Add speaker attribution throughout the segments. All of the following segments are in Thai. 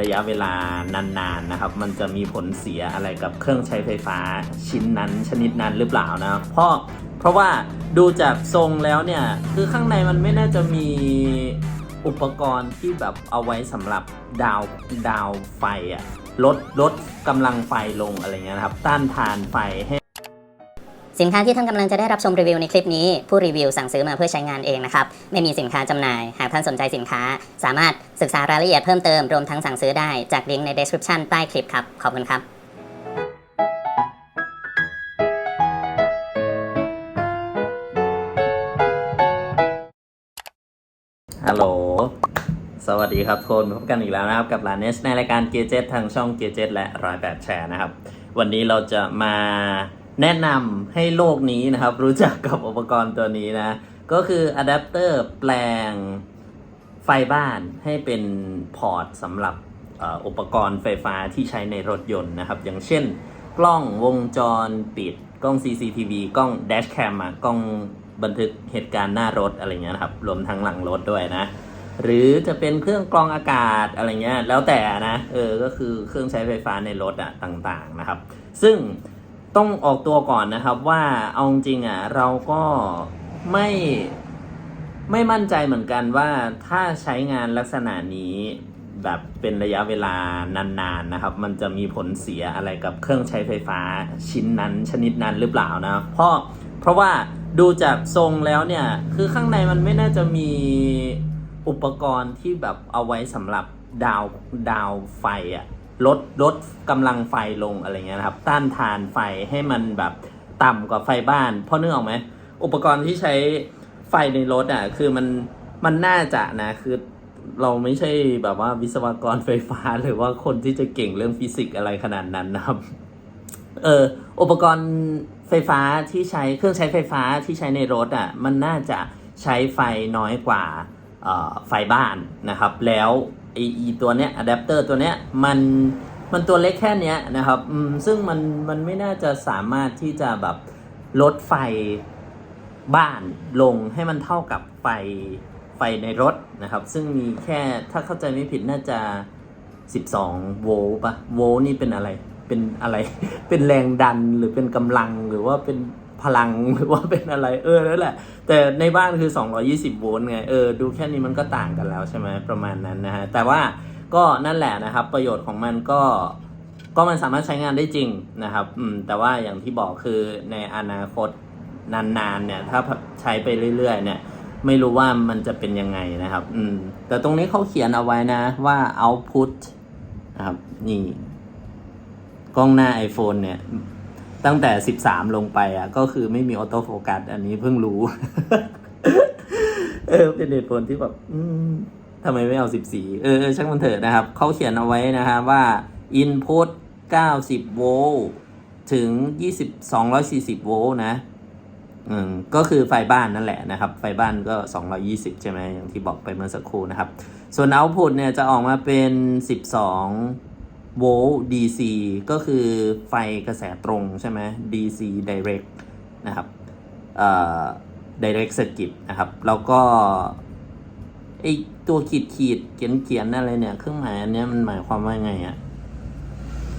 Speaker 1: ระยะเวลานานๆนะครับ มันจะมีผลเสียอะไรกับเครื่องใช้ไฟฟ้าชิ้นนั้นชนิดนั้นหรือเปล่านะเพราะเพราะว่าดูจากทรงแล้วเนี่ย คือข้างในมันไม่น่าจะมีอุปกรณ์ที่แบบเอาไว้สำหรับดาวดาวไฟอะลดลดกำลังไฟลงอะไรเงี้ยนะครับ ต้านทานไฟให้
Speaker 2: สินค้าที่ท่านกำลังจะได้รับชมรีวิวในคลิปนี้ ผู้รีวิวสั่งซื้อมาเพื่อใช้งานเองนะครับ ไม่มีสินค้าจำหน่าย หากท่านสนใจสินค้า สามารถศึกษารายละเอียดเพิ่มเติมรวมทั้งสั่งซื้อได้จากลิงก์ใน description ใต้คลิปครับ ขอบคุณครับ
Speaker 1: ฮัลโหล สวัสดีครับทุกคนพบกันอีกแล้วนะครับ กับร้านเนสในรายการเกจเจทางช่องเกจเจและร้อยแปดแชร์นะครับ วันนี้เราจะมา แนะนำให้โลกนี้นะครับ รู้จักกับอุปกรณ์ตัวนี้นะ ก็คืออะแดปเตอร์แปลงไฟบ้านให้เป็นพอร์ตสำหรับอุปกรณ์ไฟฟ้าที่ใช้ในรถยนต์นะครับ อย่างเช่น กล้องวงจรปิด กล้อง CCTV กล้องแดชแคมกล้องบันทึกเหตุการณ์หน้ารถอะไรเงี้ยนะครับ รวมทั้งหลังรถด้วยนะ หรือจะเป็นเครื่องกรองอากาศอะไรเงี้ยแล้วแต่นะเออก็คือเครื่องใช้ไฟฟ้าในรถอะต่างๆนะครับ ซึ่ง ต้องออกตัวก่อนนะครับว่าเอาจริงๆอะเราก็ไม่ไม่มั่นใจเหมือนกันว่าถ้าใช้งานลักษณะนี้แบบเป็นระยะเวลานานๆนะครับ มันจะมีผลเสียอะไรกับเครื่องใช้ไฟฟ้าชิ้นนั้นชนิดนั้นหรือเปล่านะเพราะเพราะว่าดูจากทรงแล้วเนี่ย คือข้างในมันไม่น่าจะมีอุปกรณ์ที่แบบเอาไว้สำหรับดาวดาวไฟอะ ลดลดกำลังไฟลงอะไรเงี้ยนะครับ ต้านทานไฟให้มันแบบต่ำกว่าไฟบ้าน เพราะนึกออกไหมอุปกรณ์ที่ใช้ไฟในรถอะคือมันมันน่าจะนะคือเราไม่ใช่แบบว่าวิศวกรไฟฟ้าหรือว่าคนที่จะเก่งเรื่องฟิสิกส์อะไรขนาดนั้นนะครับเอออุปกรณ์ไฟฟ้าที่ใช้เครื่องใช้ไฟฟ้าที่ใช้ในรถอะมันน่าจะใช้ไฟน้อยกว่าไฟบ้านนะครับ แล้ว ออีตัวเนี้ยอะแดปเตอร์ตัวเนี้ยมันมันตัวเล็กแค่เนี้ยนะครับซึ่งมันมันไม่น่าจะสามารถที่จะแบบลดไฟบ้านลงให้มันเท่ากับไฟไฟในรถนะครับ ซึ่งมีแค่ถ้าเข้าใจไม่ผิดน่าจะ 12 โวลต์ปะโวลต์นี่เป็นอะไร เป็นอะไร เป็นแรงดันหรือเป็นกำลังหรือว่าเป็น พลังหรือว่าเป็นอะไรเออนั่นแหละ แต่ในบ้านคือ 220 โวลต์ไงเออดูแค่นี้มันก็ต่างกันแล้วใช่ไหมประมาณนั้นนะฮะแต่ว่าก็นั่นแหละนะครับ ประโยชน์ของมันก็ก็มันสามารถใช้งานได้จริงนะครับอืมแต่ว่าอย่างที่บอกคือในอนาคตนานๆเนี่ยถ้าใช้ไปเรื่อย ๆ เนี่ยไม่รู้ว่ามันจะเป็นยังไงนะครับ อืม แต่ตรงนี้เขาเขียนเอาไว้นะว่า output นะครับ นี่ กล้องหน้า iPhone เนี่ย ตั้งแต่ 13 ลงไปอะ ก็คือไม่มีออโต้โฟกัสอันนี้เพิ่งรู้ เออ เป็นเหตุผลที่แบบทำไมไม่เอา 14เออเออช่างมันเถอะนะครับ เขาเขียนเอาไว้นะครับว่า input 90 โวลต์ถึง 20 240 โวลต์นะอืมก็คือไฟบ้านนั่นแหละนะครับ ไฟบ้านก็ 220 ใช่ไหมอย่างที่บอกไปเมื่อสักครู่นะครับ ส่วน output เนี่ยจะออกมาเป็น 12 โวลต์ DC ก็คือไฟกระแสตรงใช่ไหม DC direct นะครับเอ่อ direct circuit นะครับ แล้วก็ไอตัวขีดขีดเขียนเขียนอะไรเนี่ย เครื่องหมายอันนี้มันหมายความว่าไงอะ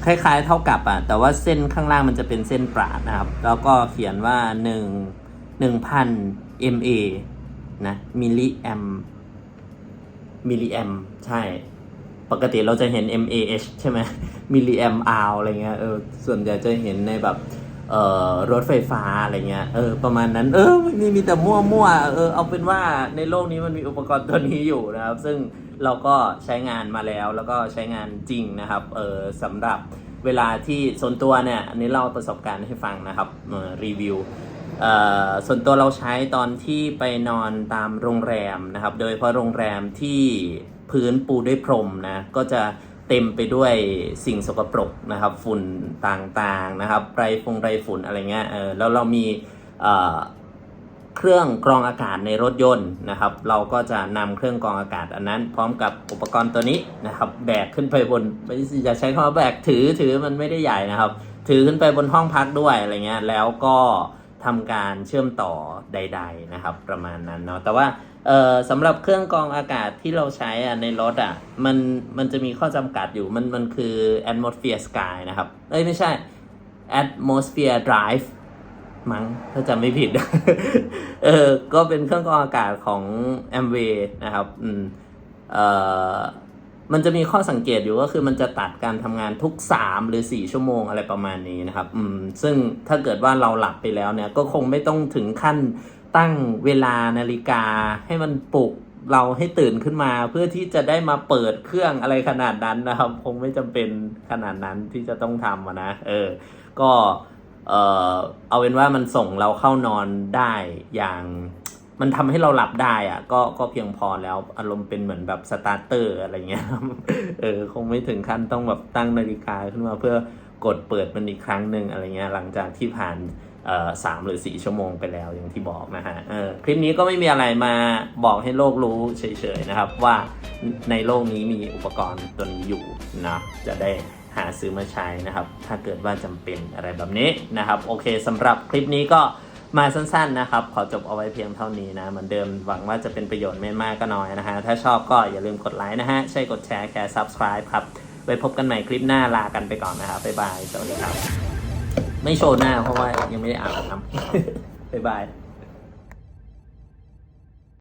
Speaker 1: คล้ายๆเท่ากับอะแต่ว่าเส้นข้างล่างมันจะเป็นเส้นปราดนะครับ แล้วก็เขียนว่าหนึ่งหนึ่งพัน MA นะมิลลิแอมมิลลิแอมใช่ ปกติเราจะเห็น mAh ใช่ไหมมิลลิแอมอาวอะไรเงี้ยเออส่วนใหญ่จะเห็นในแบบเอ่อรถไฟฟ้าอะไรเงี้ยเออประมาณนั้น เออมีมีแต่มั่วมั่วๆเออเอาเป็นว่าในโลกนี้มันมีอุปกรณ์ตัวนี้อยู่นะครับ ซึ่งเราก็ใช้งานมาแล้วแล้วก็ใช้งานจริงนะครับเออสำหรับเวลาที่ส่วนตัวเนี่ยอันนี้เล่าประสบการณ์ให้ฟังนะครับเรีวิว ส่วนตัวเราใช้ตอนที่ไปนอนตามโรงแรมนะครับ โดยเฉพาะโรงแรมที่พื้นปูด้วยพรมนะ ก็จะเต็มไปด้วยสิ่งสกปรกนะครับ ฝุ่นต่างๆนะครับไรฟงไรฝุ่นอะไรเงี้ย เออ แล้วเรามีเเครื่องกรองอากาศในรถยนต์นะครับ เราก็จะนำเครื่องกรองอากาศอันนั้น พร้อมกับอุปกรณ์ตัวนี้นะครับแบกขึ้นไปบนไม่อย่าใช้คำว่าแบกถือถือมันไม่ได้ใหญ่นะครับ ถือขึ้นไปบนห้องพักด้วยอะไรเงี้ย แล้วก็ ทำการเชื่อมต่อใด ๆนะครับ ประมาณนั้นเนาะแต่ว่าสำหรับเครื่องกรองอากาศที่เราใช้อะในรถอะมันมันจะมีข้อจำกัดอยู่มันมันคือ atmosphere sky นะครับ เอ้ย ไม่ใช่ atmosphere drive มั้งถ้าจำไม่ผิด เออ ก็เป็นเครื่องกรองอากาศของ a m w a y นะครับ อืม เอ่อ มันจะมีข้อสังเกตอยู่ก็คือมันจะตัดการทำงานทุก 3 หรือ 4 ชั่วโมงอะไรประมาณนี้นะครับอืมซึ่งถ้าเกิดว่าเราหลับไปแล้วเนี่ยก็คงไม่ต้องถึงขั้นตั้งเวลานาฬิกาให้มันปลุกเราให้ตื่นขึ้นมาเพื่อที่จะได้มาเปิดเครื่องอะไรขนาดนั้นนะครับ คงไม่จำเป็นขนาดนั้นที่จะต้องทำนะเออก็เออเอาเป็นว่ามันส่งเราเข้านอนได้อย่าง มันทำให้เราหลับได้อะก็ก็เพียงพอแล้วอารมณ์เป็นเหมือนแบบสตาร์เตอร์อะไรเงี้ยเออคงไม่ถึงขั้นต้องแบบตั้งนาฬิกาขึ้นมาเพื่อกดเปิดมันอีกครั้งหนึ่งอะไรเงี้ยหลังจากที่ผ่านสามหรือสี่ชั่วโมงไปแล้วอย่างที่บอกนะฮะคลิปนี้ก็ไม่มีอะไรมาบอกให้โลกรู้เฉยๆนะครับ ว่าในโลกนี้มีอุปกรณ์ตัวนี้อยู่นะจะได้หาซื้อมาใช้นะครับ ถ้าเกิดว่าจำเป็นอะไรแบบนี้นะครับ โอเคสำหรับคลิปนี้ก็ มาสั้นๆนะครับ ขอจบเอาไว้เพียงเท่านี้นะ เหมือนเดิมหวังว่าจะเป็นประโยชน์ไม่มากก็น้อยนะฮะ ถ้าชอบก็อย่าลืมกดไลค์นะฮะ ใช่กดแชร์แค่ subscribe ครับ ไว้พบกันใหม่คลิปหน้าลากันไปก่อนนะครับบ๊ายบาย สวัสดีครับ ไม่โชว์หน้าเพราะว่ายังไม่ได้อาบน้ำบ๊ายบาย